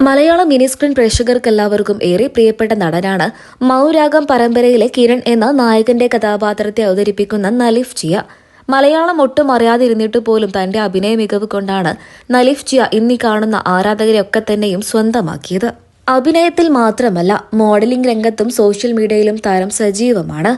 മലയാള mini screen പ്രേക്ഷകർക്കെല്ലാവർക്കും ഏറെ പ്രിയപ്പെട്ട നടനാണ് മൗരാഗം പരമ്പരയിലെ കിരൺ എന്ന നായകന്റെ കഥാപാത്രത്തെ അവതരിപ്പിക്കുന്ന നലിഫ് ജിയ. മലയാളം ഒട്ടും അറിയാതിരുന്നിട്ട് പോലും തന്റെ അഭിനയ മികവ് കൊണ്ടാണ് നലിഫ് ജിയ ഇന്നി കാണുന്ന ആരാധകരെ ഒക്കെ തന്നെയും സ്വന്തമാക്കിയത്. അഭിനയത്തിൽ മാത്രമല്ല മോഡലിംഗ് രംഗത്തും സോഷ്യൽ മീഡിയയിലും താരം സജീവമാണ്.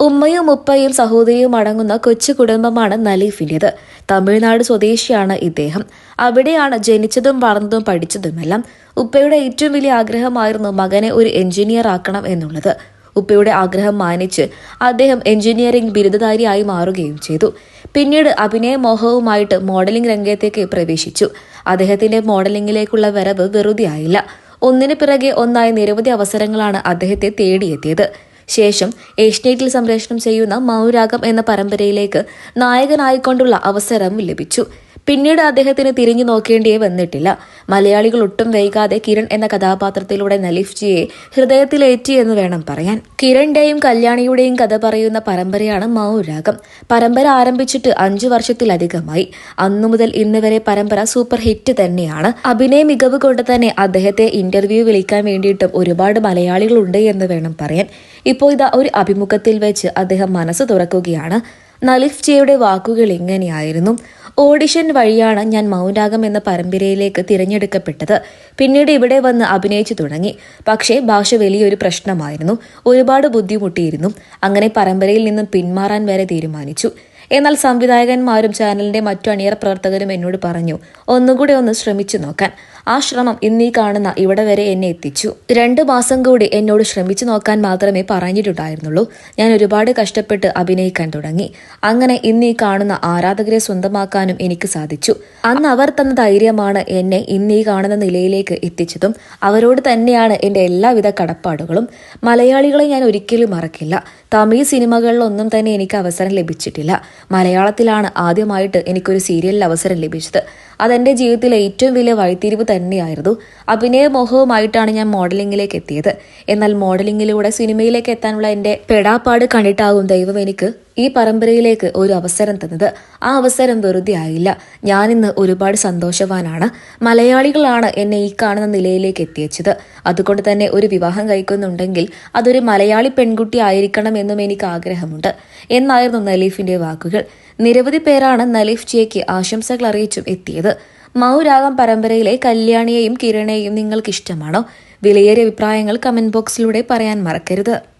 ഉമ്മയും ഉപ്പയും സഹോദരിയും അടങ്ങുന്ന കൊച്ചു കുടുംബമാണ് നലീഫിന്റെത് തമിഴ്നാട് സ്വദേശിയാണ് ഇദ്ദേഹം. അവിടെയാണ് ജനിച്ചതും വളർന്നതും പഠിച്ചതുമെല്ലാം ഉപ്പയുടെ ഏറ്റവും വലിയ ആഗ്രഹമായിരുന്നു മകനെ ഒരു എഞ്ചിനീയർ ആക്കണം എന്നുള്ളത്. ഉപ്പയുടെ ആഗ്രഹം മാനിച്ച് അദ്ദേഹം എഞ്ചിനീയറിംഗ് ബിരുദധാരിയായി മാറുകയും ചെയ്തു. പിന്നീട് അഭിനയ മോഹവുമായിട്ട് മോഡലിംഗ് രംഗത്തേക്ക് പ്രവേശിച്ചു. അദ്ദേഹത്തിന്റെ മോഡലിംഗിലേക്കുള്ള വരവ് വെറുതെയായില്ല. ഒന്നിനു പിറകെ ഒന്നായി നിരവധി അവസരങ്ങളാണ് അദ്ദേഹത്തെ തേടിയെത്തിയത്. ശേഷം ഏഷ്യനെറ്റിൽ സംപ്രേഷണം ചെയ്യുന്ന മൗരാഗം എന്ന പരമ്പരയിലേക്ക് നായകനായിക്കൊണ്ടുള്ള അവസരം ലഭിച്ചു. പിന്നീട് അദ്ദേഹത്തിന് തിരിഞ്ഞു നോക്കേണ്ടിയേ വന്നിട്ടില്ല. മലയാളികൾ ഒട്ടും വൈകാതെ കിരൺ എന്ന കഥാപാത്രത്തിലൂടെ നലിഫ്ജിയെ ഹൃദയത്തിലേറ്റി എന്ന് വേണം പറയാൻ. കിരണിന്റെയും കല്യാണിയുടെയും കഥ പറയുന്ന പരമ്പരയാണ് മൗരാഗം. പരമ്പര ആരംഭിച്ചിട്ട് അഞ്ചു വർഷത്തിലധികമായി. അന്നു മുതൽ ഇന്ന് വരെ പരമ്പര സൂപ്പർ ഹിറ്റ് തന്നെയാണ്. അഭിനയ മികവ് കൊണ്ട് തന്നെ അദ്ദേഹത്തെ ഇന്റർവ്യൂ വിളിക്കാൻ വേണ്ടിയിട്ടും ഒരുപാട് മലയാളികളുണ്ട് എന്ന് വേണം പറയാൻ. ഇപ്പോൾ ഇതാ ഒരു അഭിമുഖത്തിൽ വെച്ച് അദ്ദേഹം മനസ്സ് തുറക്കുകയാണ്. നലിഫ് ജിയുടെ വാക്കുകൾ ഇങ്ങനെയായിരുന്നു. ഓഡിഷൻ വഴിയാണ് ഞാൻ മൗനാകം എന്ന പരമ്പരയിലേക്ക് തിരഞ്ഞെടുക്കപ്പെട്ടത്. പിന്നീട് ഇവിടെ വന്ന് അഭിനയിച്ചു തുടങ്ങി. പക്ഷേ ഭാഷ വലിയൊരു പ്രശ്നമായിരുന്നു. ഒരുപാട് ബുദ്ധിമുട്ടിയിരുന്നു. അങ്ങനെ പരമ്പരയിൽ നിന്നും പിന്മാറാൻ വരെ തീരുമാനിച്ചു. എന്നാൽ സംവിധായകന്മാരും ചാനലിന്റെ മറ്റു അണിയറ പ്രവർത്തകരും എന്നോട് പറഞ്ഞു ഒന്നുകൂടെ ഒന്ന് ശ്രമിച്ചു നോക്കാൻ. ആ ശ്രമം ഇന്നീ കാണുന്ന ഇവിടെ വരെ എന്നെ എത്തിച്ചു. രണ്ടു മാസം കൂടി എന്നോട് ശ്രമിച്ചു നോക്കാൻ മാത്രമേ പറഞ്ഞിട്ടുണ്ടായിരുന്നുള്ളൂ. ഞാൻ ഒരുപാട് കഷ്ടപ്പെട്ട് അഭിനയിക്കാൻ തുടങ്ങി. അങ്ങനെ ഇന്നീ കാണുന്ന ആരാധകരെ സ്വന്തമാക്കാനും എനിക്ക് സാധിച്ചു. അന്ന് അവർ തന്ന ധൈര്യമാണ് എന്നെ ഇന്നീ കാണുന്ന നിലയിലേക്ക് എത്തിച്ചതും അവരോട് തന്നെയാണ് എന്റെ എല്ലാവിധ കടപ്പാടുകളും. മലയാളികളെ ഞാൻ ഒരിക്കലും മറക്കില്ല. തമിഴ് സിനിമകളിലൊന്നും തന്നെ എനിക്ക് അവസരം ലഭിച്ചിട്ടില്ല. മലയാളത്തിലാണ് ആദ്യമായിട്ട് എനിക്കൊരു സീരിയലിൽ അവസരം ലഭിച്ചത്. അതെന്റെ ജീവിതത്തിലെ ഏറ്റവും വലിയ വഴിത്തിരിവ് തന്നെയായിരുന്നു. അഭിനയ മോഹവുമായിട്ടാണ് ഞാൻ മോഡലിംഗിലേക്ക് എത്തിയത്. എന്നാൽ മോഡലിംഗിലൂടെ സിനിമയിലേക്ക് എത്താനുള്ള എന്റെ പെടാപ്പാട് കണ്ടിട്ടാകും ദൈവം എനിക്ക് ഈ പരമ്പരയിലേക്ക് ഒരു അവസരം തന്നത്. ആ അവസരം വെറുതെ ആയില്ല ഞാനിന്ന് ഒരുപാട് സന്തോഷവാനാണ്. മലയാളികളാണ് എന്നെ ഈ കാണുന്ന നിലയിലേക്ക് എത്തിച്ചത് അതുകൊണ്ട് തന്നെ ഒരു വിവാഹം കഴിക്കുന്നുണ്ടെങ്കിൽ അതൊരു മലയാളി പെൺകുട്ടി ആയിരിക്കണം എന്നും എനിക്ക് ആഗ്രഹമുണ്ട്. എന്നായിരുന്നു നലീഫിന്റെ വാക്കുകൾ. നിരവധി പേരാണ് നലീഫ് ജിയയ്ക്ക് ആശംസകൾ അറിയിച്ചും എത്തിയത്. മൗരാഗം പരമ്പരയിലെ കല്യാണിയെയും കിരണയെയും നിങ്ങൾക്ക് ഇഷ്ടമാണോ വിലയേറിയ അഭിപ്രായങ്ങൾ കമന്റ് ബോക്സിലൂടെ പറയാൻ മറക്കരുത്.